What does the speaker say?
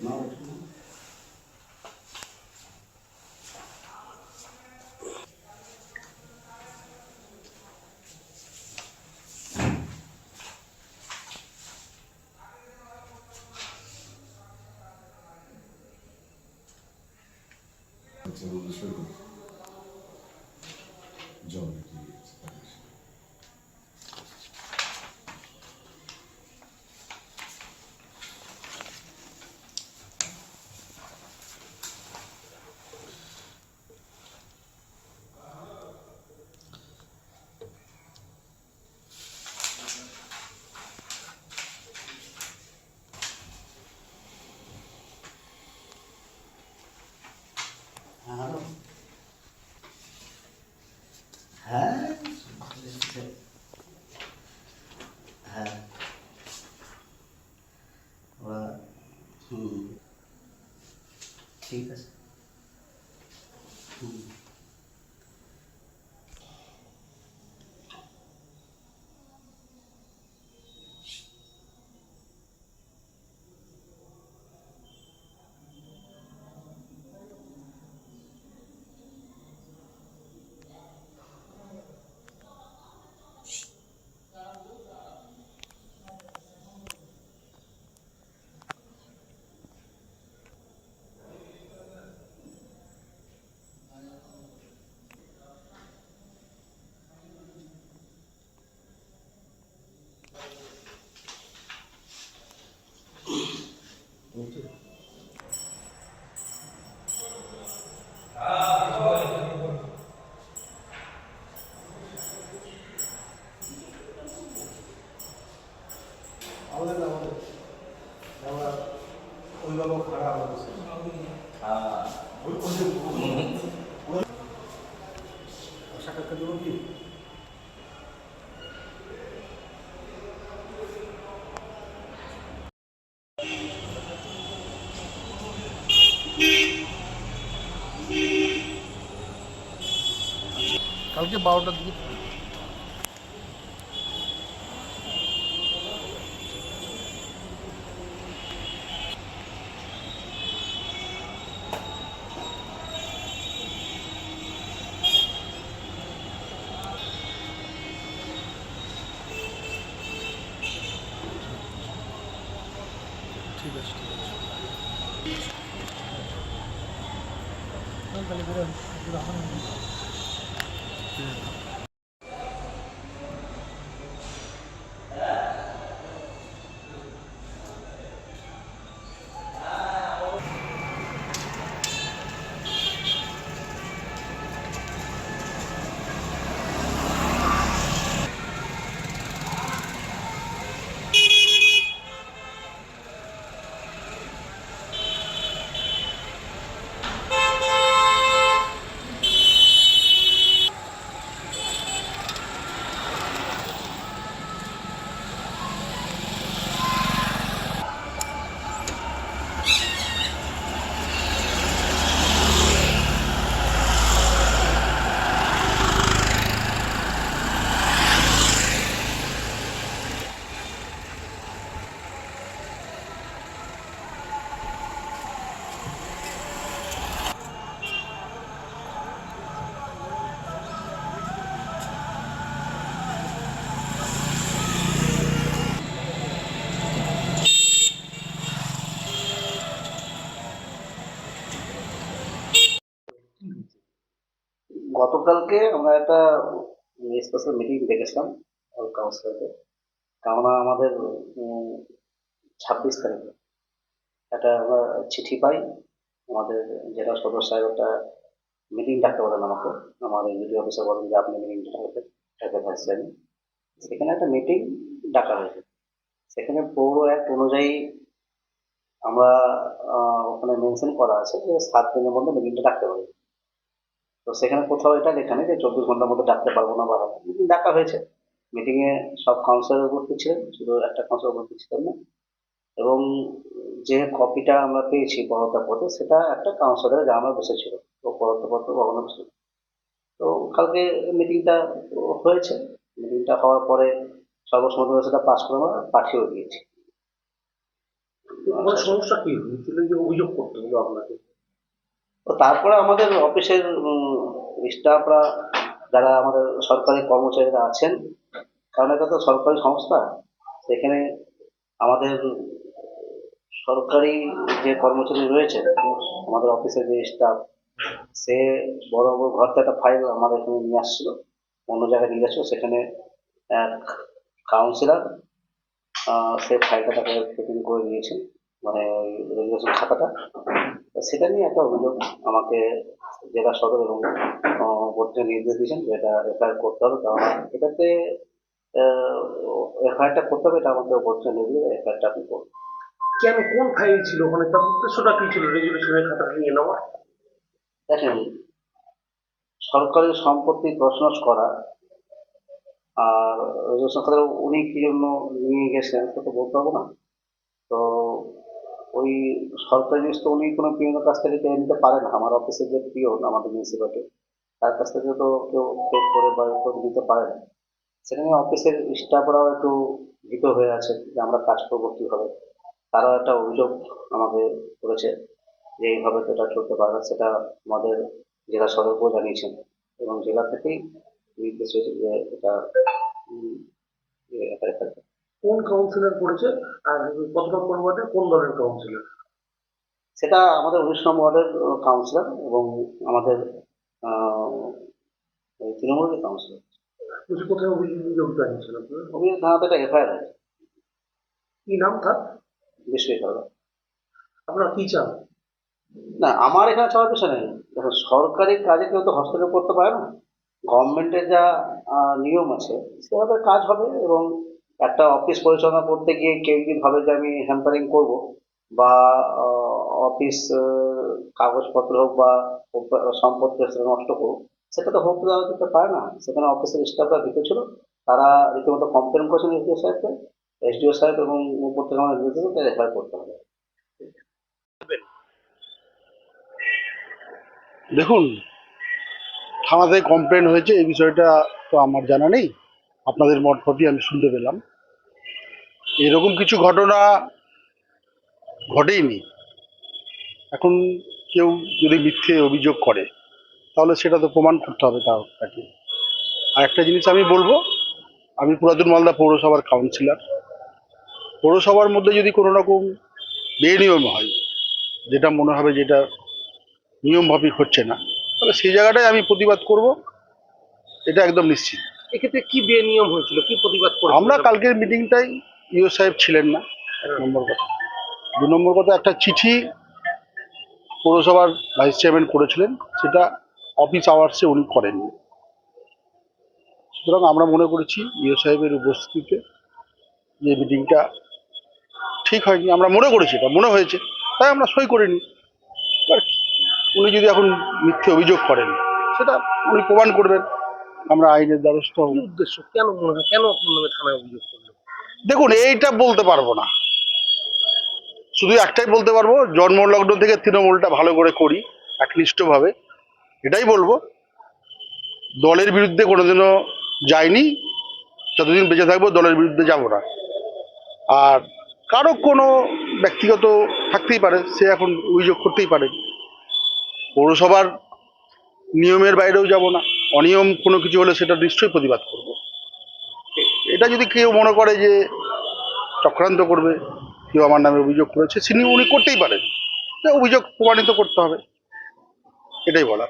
Não. আচ্ছা বলতে শুরু জল নাকি হ্যাঁ। ওরা হুম। ঠিক আছে হুম আমাদের না আমাদের আমরা অভিভাবক ভাড়া আমাদের সাক্ষাৎকার দেবো কি কালকে বারোটার দিকে। ঠিক আছে ঠিক আছে। তাহলে বেরোন এখন গতকালকে আমরা একটা স্পেশাল মিটিং ডেকেছিলাম অল কাউন্সিলরকে কেননা আমাদের ছাব্বিশ তারিখে একটা আমরা চিঠি পাই, আমাদের জেলা সদর সাহেব একটা মিটিং ডাকতে বলেন আমাকে আমাদের মিডিয়া অফিসে বলেন যে আপনি মিটিংটা ডাকতে ডাকতে পারছেন সেখানে একটা মিটিং ডাকা হয়েছে। সেখানে পৌর অ্যাক্ট অনুযায়ী আমরা ওখানে মেনশন করা আছে যে সাত দিনের মধ্যে মিটিংটা ডাকতে পারি তো সেখানে কোথাও এটা লেখা নেই যে চব্বিশ ঘণ্টার মধ্যে ডাকতে পারব না বা ডাকা হয়েছে। মিটিং এ সব কাউন্সিলর উপস্থিত ছিলেন, শুধু একটা কাউন্সিলর উপস্থিত ছিলেন না। এবং যে কপিটা আমরা পেয়েছি পথে সেটা একটা কাউন্সিলরের জানানো বসেছিল তো বড়তা পত্র কখনো ছিল। তো কালকে মিটিংটা হয়েছে। মিটিংটা হওয়ার পরে সর্বসম্মতিক্রমে সেটা পাস করে আমরা পাঠিয়েও দিয়েছি। সমস্যা কি? হয়েছিল যে অভিযোগ করতে হলো আপনাকে। তো তারপরে আমাদের অফিসের স্টাফরা যারা আমাদের সরকারি কর্মচারীরা আছেন, কারণ এটা তো সরকারি সংস্থা, সেখানে আমাদের সরকারি যে কর্মচারী রয়েছে, আমাদের অফিসের যে স্টাফ, সে বড় বড় ঘর থেকে একটা ফাইল আমাদের এখানে নিয়ে আসছিল, অন্য জায়গায় নিয়ে যাচ্ছিল সেখানে এক কাউন্সিলার সে ফাইলটা তাকে করে দিয়েছে। মানে রেজিস্ট্রেশন খাতাটা সেটা নিয়ে একটা অভিযোগ আমাকে জেলা সদর এবং বোর্ডে নির্দেশ দিয়েছেন যে এটা এফআইআর করতে হবে কারণ এটাতে এফআইআরটা করতে হবে এটা আমাকে বোর্ডে নির্দেশ এফআইআরটা আপনি করুন। কেন কোন ফাইল ছিল ওখানে? তার উদ্দেশ্যটা কি ছিল রেজুলেশনের খাতা নিয়ে নেওয়া দেখেন সরকারি সম্পত্তি তছনছ করা আর রেজিস্ট্রেশন খাতা উনি কি জন্য নিয়ে গেছেন সেটা তো বলতে পারব না। তো ওই সরকারি জিনিস তো উনি কোনো পিওনের কাছ থেকে কেড়ে নিতে পারেন না। আমার অফিসের যে পিওন আমাদের মিউনিসিপালিটি তার কাছ থেকে তো কেউ চেক করে বা কেউ নিতে পারে না। সেখানে অফিসের স্টাফরাও একটু ভীত হয়ে আছে যে আমরা কাজ করব কীভাবে। তারাও একটা অভিযোগ আমাকে করেছে যে এইভাবে তো এটা চলতে পারে না। সেটা আমাদের জেলা সদরকেও জানিয়েছেন এবং জেলা থেকেই নির্দেশ হয়েছে যে এটা এটা- কোন কাউন্সিলর করেছে আর কত নম্বর ওয়ার্ডে কোন দলের কাউন্সিলর সেটা আমাদের উনিশ নম্বর ওয়ার্ডের কাউন্সিলর এবং আমাদের তৃণমূলের কাউন্সিলর বলছি কোথায় অভিযোগ জানিয়েছেন আপনার? অভিযোগ থানাতে একটা এফআইআর আছে। কি নাম তার? বিশ্ববিদ্যালয়। আপনারা কি চান? না আমার এখানে চাওয়ার বিষয় নেই। দেখো সরকারি কাজে কেউ তো হস্তক্ষেপ করতে পারে না। গভর্নমেন্টের যা নিয়ম আছে সেভাবে কাজ হবে এবং একটা অফিস পরিচালনা করতে গিয়ে কেউ যদি ভাবে যে আমি হ্যাম্পারিং করব বা অফিস কাগজপত্র হোক বা সম্পত্তি নষ্ট করুক, সেটা তো হোক দেওয়া যেতে পারে না। সেখানে অফিসের স্টাফরা ভিতরে ছিল। তারা রীতিমতো কমপ্লেন করেছেন এসডিও সাহেবকে এসডিও সাহেব এবং থেকে আমাদের রেফার করতে হবে। দেখুন, থানাতে কমপ্লেন হয়েছে, এই বিষয়টা তো আমার জানা নেই। আপনাদের মতপতি আমি শুনতে পেলাম। এরকম কিছু ঘটনা ঘটেইনি। এখন কেউ যদি মিথ্যে অভিযোগ করে, তাহলে সেটা তো প্রমাণ করতে হবে তাকে। আর একটা জিনিস আমি বলব, আমি পুরাতন মালদা পৌরসভার কাউন্সিলর পৌরসভার মধ্যে যদি কোনো রকম বেনিয়ম হয়, যেটা মনে হবে যেটা নিয়মভাবে হচ্ছে না, তাহলে সেই জায়গাটায় আমি প্রতিবাদ করব, এটা একদম নিশ্চিত। এক্ষেত্রে কি বেনিয়ম হয়েছিল? কি প্রতিবাদ করে আমরা কালকের মিটিংটাই ইও সাহেব ছিলেন না, এক নম্বর কথা। দু নম্বর কথা, একটা চিঠি পৌরসভার ভাইস চেয়ারম্যান করেছিলেন, সেটা অফিস আওয়ার্সে উনি করেননি। সুতরাং আমরা মনে করেছি ইও সাহেবের উপস্থিতিতে যে মিটিংটা ঠিক হয়নি, আমরা মনে করেছি এটা, মনে হয়েছে, তাই আমরা সই করিনি। উনি যদি এখন মিথ্যে অভিযোগ করেন, সেটা উনি প্রমাণ করবেন। আমরা আইনের দ্বারস্থ হব। উদ্দেশ্য? কেন মনে হয় কেন আপনার নামে থানায় অভিযোগ করল দেখুন এইটা বলতে পারব না। শুধু একটাই বলতে পারব জন্মলগ্ন থেকে তৃণমূলটা ভালো করে করি একনিষ্ঠভাবে। এটাই বলব। দলের বিরুদ্ধে কোনোদিনও যাইনি। যতদিন বেঁচে থাকব দলের বিরুদ্ধে যাব না। আর কারও কোনো ব্যক্তিগত থাকতেই পারে সে এখন অভিযোগ করতেই পারে। পৌরসভার নিয়মের বাইরেও যাব না। অনিয়ম কোনো কিছু হলে সেটা নিশ্চয়ই প্রতিবাদ করব। এটা যদি কেউ মনে করে যে চক্রান্ত করবে, কেউ আমার নামে অভিযোগ করেছে তিনি উনি করতেই পারেন। অভিযোগ প্রমাণিত করতে হবে। এটাই বলার।